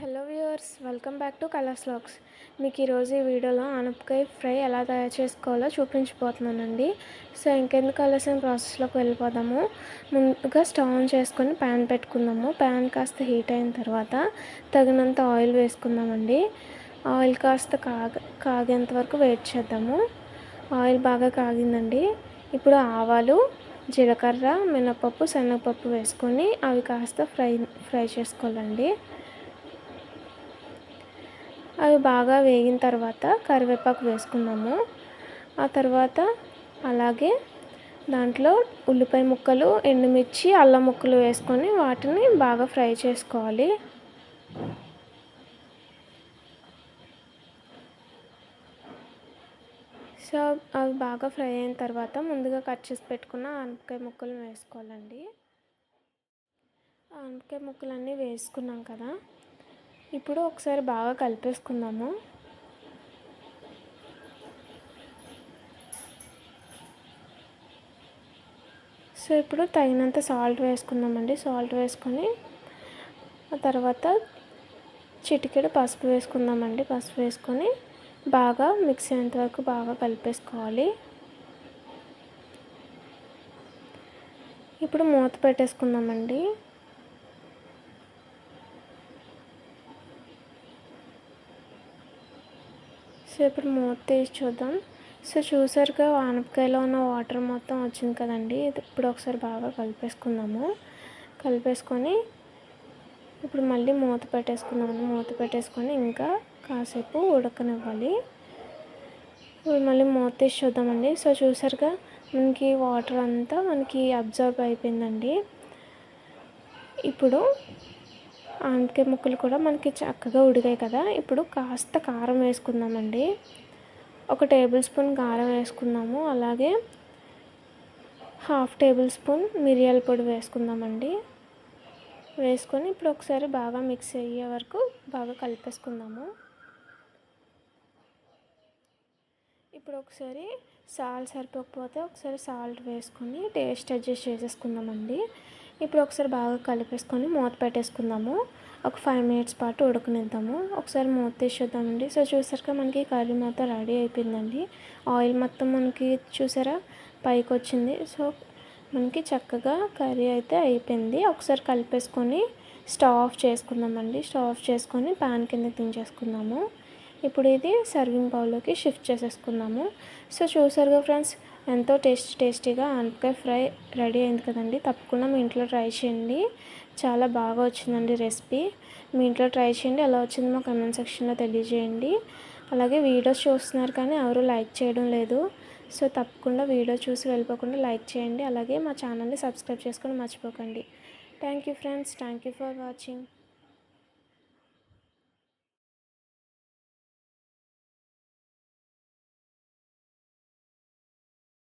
Hello viewers welcome back to colours lax. మీకు ఈరోజు ఈ వీడియోలో ఆనపకాయ ఫ్రై ఎలా తయారు చేసుకోవాలో చూపించబోతున్నానండి. సో ఇంకెందుకు ఆలస్యం? ప్రాసెస్లోకి వెళ్ళిపోదాము. ముందుగా స్టవ్ ఆన్ చేసుకొని ప్యాన్ పెట్టుకుందాము. ప్యాన్ కాస్త హీట్ అయిన తర్వాత తగినంత ఆయిల్ వేసుకుందామండి. ఆయిల్ కాస్త కాగ కాగేంత వరకు వెయిట్ చేద్దాము. ఆయిల్ బాగా కాగిందండి. ఇప్పుడు ఆవాలు జీలకర్ర మినపప్పు శనగపప్పు వేసుకొని అవి కాస్త ఫ్రై ఫ్రై చేసుకోవాలండి. అవి బాగా వేగిన తర్వాత కరివేపాకు వేసుకున్నాము ఆ తర్వాత అలాగే దాంట్లో ఉల్లిపాయ ముక్కలు ఎండుమిర్చి అల్లం ముక్కలు వేసుకొని వాటిని బాగా ఫ్రై చేసుకోవాలి. సో అవి బాగా ఫ్రై అయిన తర్వాత ముందుగా కట్ చేసి పెట్టుకున్న ఆనపకాయ ముక్కలు వేసుకోవాలండి. ఆనపకాయ ముక్కలన్నీ వేసుకున్నాం కదా. ఇప్పుడు ఒకసారి బాగా కలిపేసుకుందాము. సో ఇప్పుడు తగినంత సాల్ట్ వేసుకుందామండి. సాల్ట్ వేసుకొని ఆ తర్వాత చిటికెడు పసుపు వేసుకుందామండి. పసుపు వేసుకొని బాగా మిక్స్ అయ్యేంత వరకు బాగా కలిపేసుకోవాలి. ఇప్పుడు మూత పెట్టేసుకుందామండి. సో ఇప్పుడు మూత తీసి చూద్దాం. సో చూసారుగా ఆనపకాయలో ఉన్న వాటర్ మొత్తం వచ్చింది కదండి. ఇప్పుడు ఒకసారి బాగా కలిపేసుకుందాము. కలిపేసుకొని ఇప్పుడు మళ్ళీ మూత పెట్టేసుకుందాము. మూత పెట్టేసుకొని ఇంకా కాసేపు ఉడకనివ్వాలి. ఇప్పుడు మళ్ళీ మూత తీసి చూద్దామండి. సో చూసారుగా మనకి వాటర్ అంతా మనకి అబ్జర్వ్ అయిపోయిందండి. ఇప్పుడు ఆనపకాయ ముక్కలు కూడా మనకి చక్కగా ఉడికాయి కదా. ఇప్పుడు కాస్త కారం వేసుకుందామండి. ఒక టేబుల్ స్పూన్ కారం వేసుకుందాము. అలాగే హాఫ్ టేబుల్ స్పూన్ మిరియాల పొడి వేసుకుందామండి. వేసుకొని ఇప్పుడు ఒకసారి బాగా మిక్స్ అయ్యే వరకు బాగా కలిపేసుకుందాము. ఇప్పుడు ఒకసారి సాల్ట్ సరిపోకపోతే ఒకసారి సాల్ట్ వేసుకొని టేస్ట్ అడ్జస్ట్ చేసేసుకుందామండి. ఇప్పుడు ఒకసారి బాగా కలిపేసుకొని మూత పెట్టేసుకుందాము. ఒక ఫైవ్ మినిట్స్ పాటు ఉడకనిద్దాము. ఒకసారి మూత తీసేద్దామండి. సో చూసారుగా మనకి కర్రీ మొత్తం రెడీ అయిపోయిందండి. ఆయిల్ మొత్తం మనకి చూసారా? పైకి వచ్చింది. సో మనకి చక్కగా కర్రీ అయితే అయిపోయింది. ఒకసారి కలిపేసుకొని స్టవ్ ఆఫ్ చేసుకుందామండి. స్టవ్ ఆఫ్ చేసుకొని ప్యాన్ కింద దించేసుకుందాము. ఇప్పుడు ఇది సర్వింగ్ బౌల్లోకి షిఫ్ట్ చేసేసుకుందాము. సో చూసారుగా ఫ్రెండ్స్ ఎంతో టేస్టీ టేస్టీగా ఆనపకాయ ఫ్రై రెడీ అయింది కదండి. తప్పకుండా మీ ఇంట్లో ట్రై చేయండి. చాలా బాగా వచ్చిందండి రెసిపీ. మీ ఇంట్లో ట్రై చేయండి. ఎలా వచ్చిందో మా కమెంట్ సెక్షన్లో తెలియజేయండి. అలాగే వీడియోస్ చూస్తున్నారు కానీ ఎవరు లైక్ చేయడం లేదు. సో తప్పకుండా వీడియో చూసి వెళ్ళిపోకుండా లైక్ చేయండి. అలాగే మా ఛానల్ని సబ్స్క్రైబ్ చేసుకొని మర్చిపోకండి. Thank you friends. Thank you for watching.